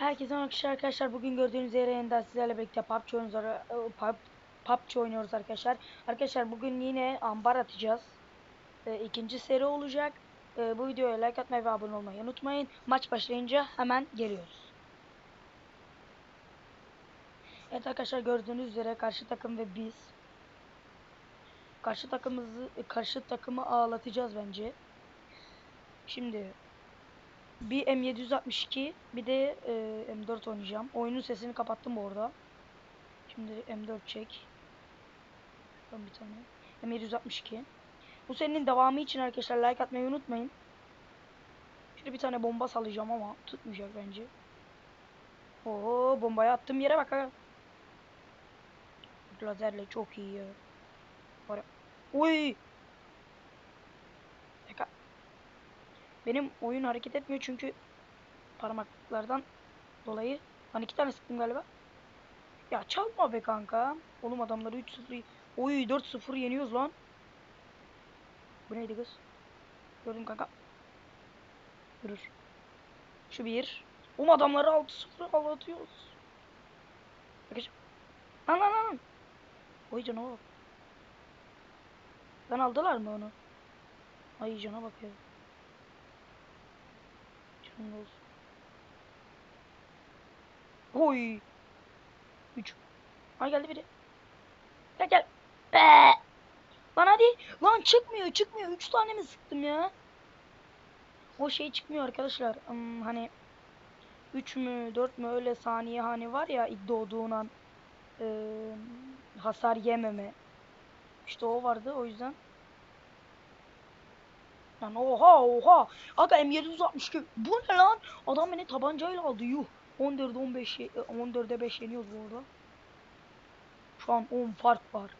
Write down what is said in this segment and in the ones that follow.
Herkese merhaba arkadaşlar. Bugün gördüğünüz üzere yeniden sizlerle birlikte PUBG oynuyoruz. e, Pub- PUBG oynuyoruz arkadaşlar. Arkadaşlar bugün yine ambar atacağız. E, ikinci seri olacak. E, bu videoya like atmayı ve abone olmayı unutmayın. Maç başlayınca hemen geliyoruz. Evet arkadaşlar gördüğünüz üzere karşı takım ve biz karşı takımımızı karşı takımı ağlatacağız bence. Şimdi bir M762 bir de e, M4 oynayacağım. Oyunun sesini kapattım bu arada. Şimdi M4 çek. Şuradan bir tane. M762. Bu serinin devamı için arkadaşlar like atmayı unutmayın. Şöyle bir tane bomba salacağım ama tutmayacak bence. Oo bombayı attım yere bak ha. Lazerle çok iyi ya. Var ya- Uy. Dakika. Benim oyun hareket etmiyor çünkü parmaklardan dolayı. Hani iki tane sıktım galiba. Ya çalma be kanka. Oğlum adamları 3-0 Oy 4-0 yeniyoruz lan. Bu neydi kız? Gördüm kanka. Durur. Şu bir. Oğlum adamları 6-0 ağlatıyoruz. Bakacağım. Lan lan lan. Oy canavar. Ben aldılar mı onu? Ay cana bak ya. Canım olsun. Oy. 3. Ay geldi biri. Gel gel. Be. Lan hadi. Lan çıkmıyor çıkmıyor. 3 tane mi sıktım ya? O şey çıkmıyor arkadaşlar. Hmm, hani 3 mü 4 mü öyle saniye hani var ya ilk doğduğun an e, hasar yememe. İşte o vardı o yüzden. Lan oha oha. Aga M762. Bu ne lan? Adam beni tabancayla aldı yuh. 14 15 14'e 5 yeniyoruz bu arada. Şu an 10 fark var.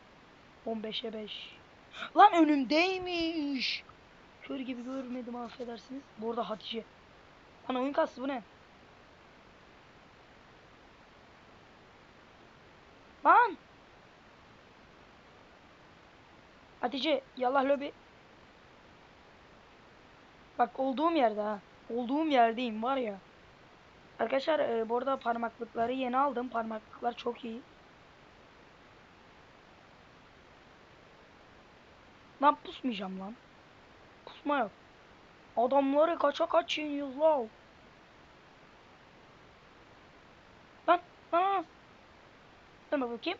15'e 5. Lan önümdeymiş. Kör gibi görmedim affedersiniz. Bu arada Hatice. Lan oyun kastı bu ne? Lan. Hatice yallah lobi. Bak olduğum yerde ha. Olduğum yerdeyim var ya. Arkadaşlar e, bu arada parmaklıkları yeni aldım. Parmaklıklar çok iyi. Lan pusmayacağım lan. Pusma yok. Adamları kaça kaç yeniyoruz la. Lan lan lan. Dur bakayım.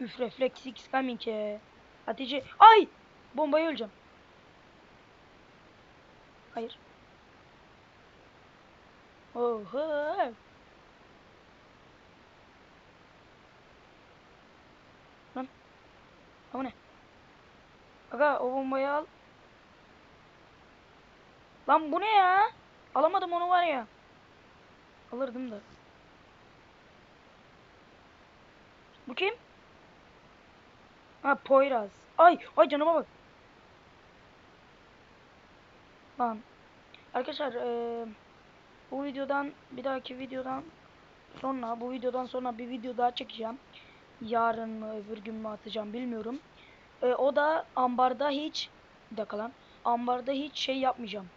Üf refleks X coming. Hatice. Ay! Bombayı öleceğim. Hayır. Oho. Lan. Bu ne? Aga o bombayı al. Lan bu ne ya? Alamadım onu var ya. Alırdım da. Bu kim? Ha Poyraz. Ay ay canıma bak. Lan. Arkadaşlar eee, bu videodan bir dahaki videodan sonra bu videodan sonra bir video daha çekeceğim. Yarın mı öbür gün mü atacağım bilmiyorum. Eee, o da ambarda hiç bir dakika lan. Ambarda hiç şey yapmayacağım.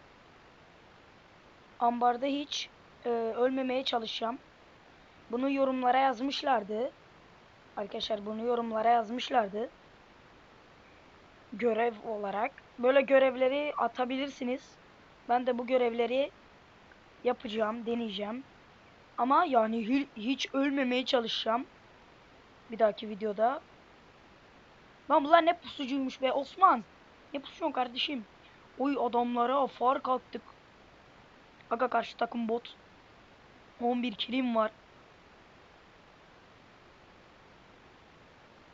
Ambarda hiç eee, ölmemeye çalışacağım. Bunu yorumlara yazmışlardı. Arkadaşlar bunu yorumlara yazmışlardı. Görev olarak. Böyle görevleri atabilirsiniz. Ben de bu görevleri yapacağım, deneyeceğim. Ama yani hi- hiç ölmemeye çalışacağım. Bir dahaki videoda. Lan bunlar ne pusucuymuş be Osman. Ne pusuyorsun kardeşim? Oy adamlara fark attık. Aga karşı takım bot. 11 kilim var.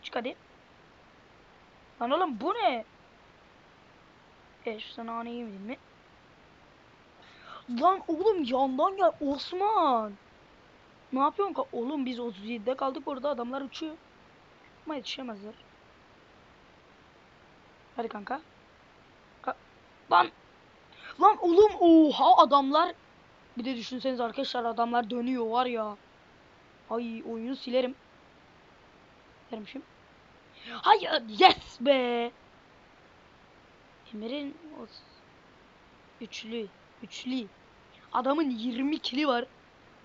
Çık hadi. Lan oğlum bu ne? E anayı yemedin mi? Lan oğlum yandan gel Osman. Ne yapıyorsun ka? Oğlum biz 37'de kaldık orada adamlar uçuyor. Ama yetişemezler. Hadi kanka. Ka lan. Lan oğlum oha adamlar. Bir de düşünseniz arkadaşlar adamlar dönüyor var ya. Ay oyunu silerim. Silerim şimdi. Hayır yes be. Emir'in o- üçlü. Üçlü. Adamın 20 kili var.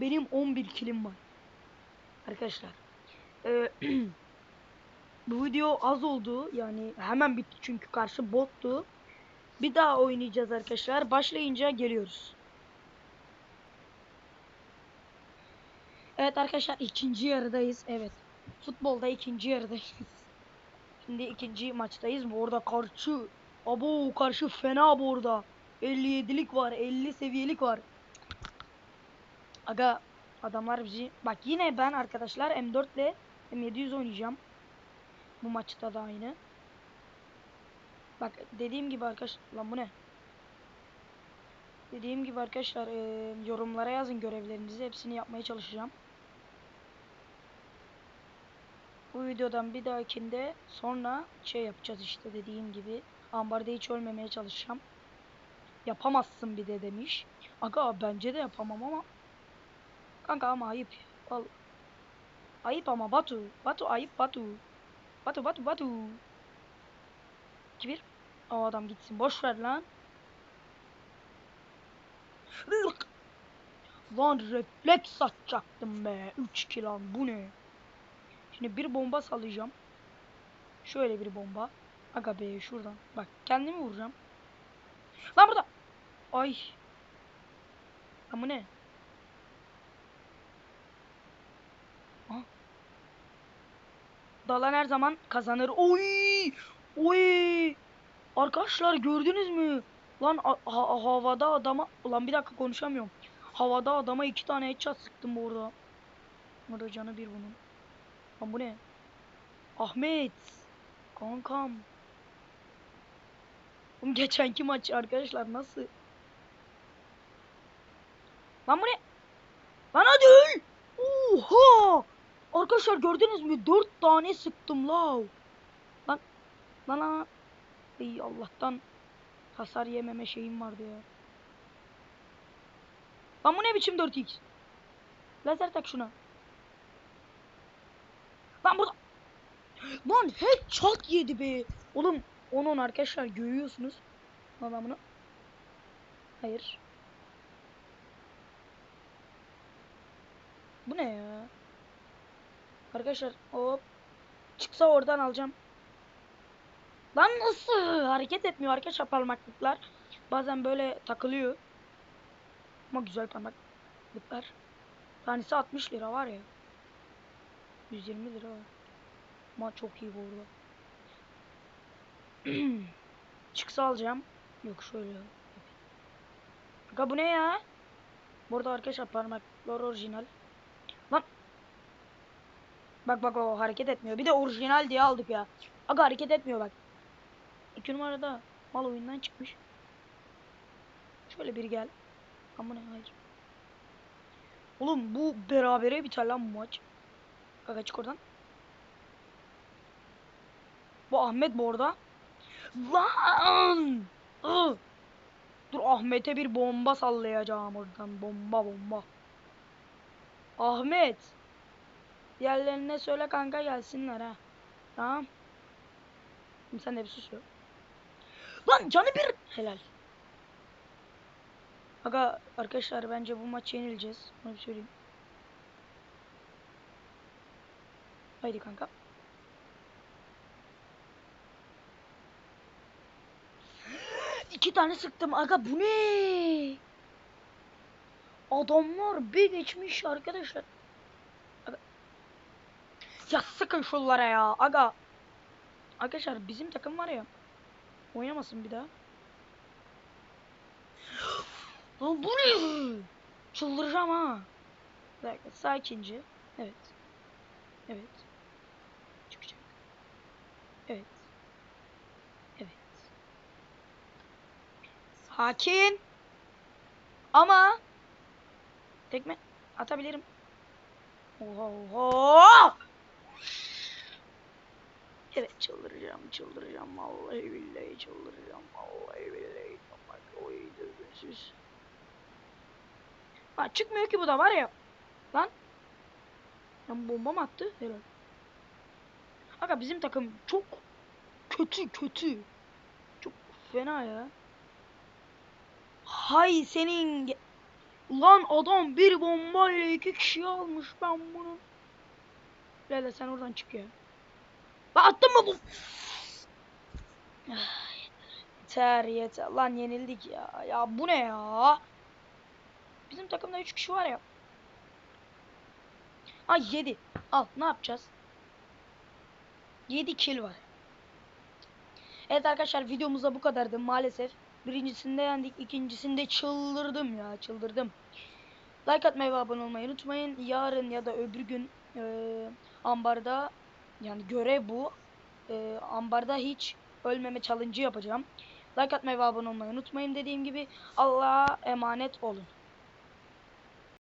Benim 11 kilim var. Arkadaşlar. e, bu video az oldu. Yani hemen bitti çünkü karşı bottu. Bir daha oynayacağız arkadaşlar. Başlayınca geliyoruz. Evet arkadaşlar ikinci yarıdayız. Evet. Futbolda ikinci yarıdayız. Şimdi ikinci maçtayız. Bu arada karşı abo karşı fena bu arada. 57'lik var. 50 seviyelik var. Aga adamlar bizi bak yine ben arkadaşlar M4 ile M700 oynayacağım. Bu maçta da aynı. Bak dediğim gibi arkadaşlar lan bu ne? Dediğim gibi arkadaşlar e, yorumlara yazın görevlerinizi. Hepsini yapmaya çalışacağım. Bu videodan bir dahakinde sonra şey yapacağız işte dediğim gibi. Ambarda hiç ölmemeye çalışacağım. Yapamazsın bir de demiş. Aga bence de yapamam ama. Kanka ama ayıp. Vallahi. Ayıp ama Batu. Batu ayıp Batu. Batu Batu Batu. 2-1. O adam gitsin. Boş ver lan. Irk. Lan refleks atacaktım be. 3 kill lan bu ne? Şimdi bir bomba sallayacağım. Şöyle bir bomba. Aga be şuradan. Bak kendimi vuracağım. Lan burada. Ay. Lan bu ne? Aha. Dalan her zaman kazanır. Oy! Oy! Arkadaşlar gördünüz mü? Lan ha- ha- havada adama... Ulan bir dakika konuşamıyorum. Havada adama iki tane headshot sıktım burada. Burada canı bir bunun. Lan bu ne? Ahmet. Kankam. Oğlum geçenki maç arkadaşlar nasıl? Lan bu ne? Lan hadi öl! Oha! Arkadaşlar gördünüz mü? Dört tane sıktım la. Lan lan lan. Ey Allah'tan hasar yememe şeyim vardı ya. Lan bu ne biçim 4x? Lazer tak şuna. Lan burada. Lan headshot yedi be. Oğlum onun arkadaşlar görüyorsunuz. Lan bunu. Hayır. Bu ne ya? Arkadaşlar hop. Çıksa oradan alacağım. Lan nasıl? Hareket etmiyor arkadaşlar parmaklıklar. Bazen böyle takılıyor. Ama güzel parmaklıklar. Tanesi 60 lira var ya. 120 lira var. Ama çok iyi bu arada. Çıksa alacağım. Yok şöyle. Aga bu ne ya? Burada arkadaşlar parmaklar orijinal. Lan. Bak bak o hareket etmiyor. Bir de orijinal diye aldık ya. Aga hareket etmiyor bak. İki numarada mal oyundan çıkmış. Şöyle bir gel. Ama ne hayır. Oğlum bu berabere biter lan bu maç. Aga çık oradan. Bu Ahmet bu orada. Lan! Ih! Dur Ahmet'e bir bomba sallayacağım oradan. Bomba bomba. Ahmet. Diğerlerine söyle kanka gelsinler ha. Tamam. Şimdi sen de bir sus. Lan canı bir. Helal. Aga arkadaşlar bence bu maçı yenileceğiz. Onu bir söyleyeyim. Haydi kanka. İki tane sıktım aga bu ne? Adamlar bir geçmiş arkadaşlar. Aga. Ya sıkın şunlara ya aga. Arkadaşlar bizim takım var ya. Oynamasın bir daha. Lan bu ne? Çıldıracağım ha. Bir dakika sakince. Evet. Evet. Çıkacak. Evet. Sakin. Ama tekme atabilirim. Oha. Evet çıldıracağım çıldıracağım vallahi billahi çıldıracağım vallahi billahi. Bak oy düzgünsüz. Ha çıkmıyor ki bu da var ya. Lan. Lan bomba mı attı? Helal. Aga bizim takım çok kötü kötü. Çok fena ya. Hay senin Lan adam bir bombayla iki kişi almış ben bunu. Lele sen oradan çık ya. Lan attın mı bu? Yeter yeter. Lan yenildik ya. Ya bu ne ya? Bizim takımda 3 kişi var ya. Ay 7. Al ne yapacağız? 7 kill var. Evet arkadaşlar videomuzda bu kadardı maalesef. Birincisinde yendik, ikincisinde çıldırdım ya, çıldırdım. Like atmayı ve abone olmayı unutmayın. Yarın ya da öbür gün e, ambarda yani görev bu. E, ambarda hiç ölmeme challenge yapacağım. Like atmayı ve abone olmayı unutmayın dediğim gibi. Allah'a emanet olun.